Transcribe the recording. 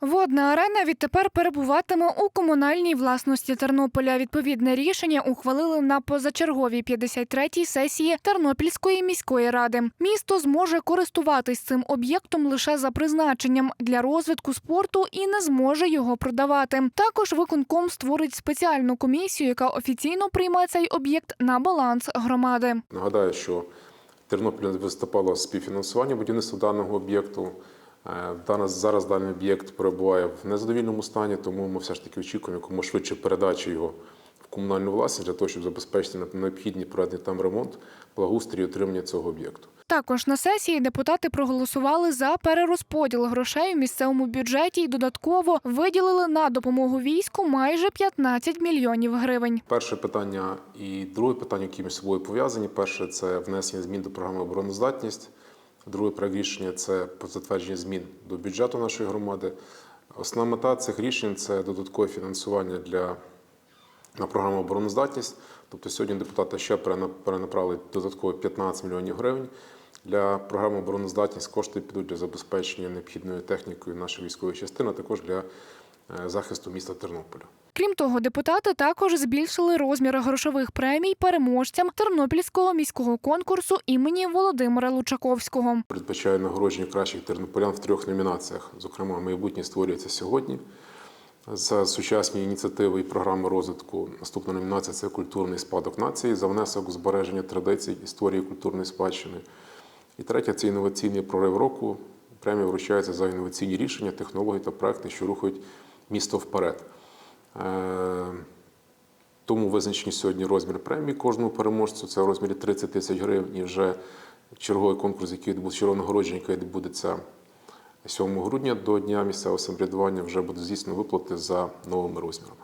Водна арена відтепер перебуватиме у комунальній власності Тернополя. Відповідне рішення ухвалили на позачерговій 53-й сесії Тернопільської міської ради. Місто зможе користуватись цим об'єктом лише за призначенням для розвитку спорту і не зможе його продавати. Також виконком створить спеціальну комісію, яка офіційно прийме цей об'єкт на баланс громади. Нагадаю, що Тернопіль виступало співфінансування будівництва даного об'єкту. Е, Зараз даний об'єкт перебуває в незадовільному стані, тому ми все ж таки очікуємо якомога швидше передачі його в комунальну власність для того, щоб забезпечити необхідні проведення там ремонт, благоустрій і отримання цього об'єкту. Також на сесії депутати проголосували за перерозподіл грошей у місцевому бюджеті і додатково виділили на допомогу війську майже 15 мільйонів гривень. Перше питання і друге питання, які між собою пов'язані. Перше це внесення змін до програми обороноздатність. Друге проект рішення це затвердження змін до бюджету нашої громади. Основна мета цих рішень це додаткове фінансування для на програму обороноздатність. Тобто сьогодні депутати ще перенаправили додатково 15 мільйонів гривень. Для програми обороноздатність кошти підуть для забезпечення необхідною технікою нашої військової частини, а також для е, захисту міста Тернополя. Крім того, депутати також збільшили розмір грошових премій переможцям Тернопільського міського конкурсу імені Володимира Лучаковського. Передбачаю нагородження кращих тернополян в трьох номінаціях. Зокрема, майбутнє створюється сьогодні. За сучасні ініціативи і програми розвитку наступна номінація це культурний спадок нації за внесок збереження традицій історії культурної спадщини. І третя це інноваційний прорив року. Премія вручається за інноваційні рішення, технології та проекти, що рухають місто вперед. Е, Тому визначені сьогодні розмір премії кожному переможцю. Це в розмірі 30 тисяч гривень. І вже черговий конкурс, який відбудеться, чергове нагородження, яке відбудеться 7 грудня до Дня місцевого самоврядування, вже буде здійснено виплати за новими розмірами.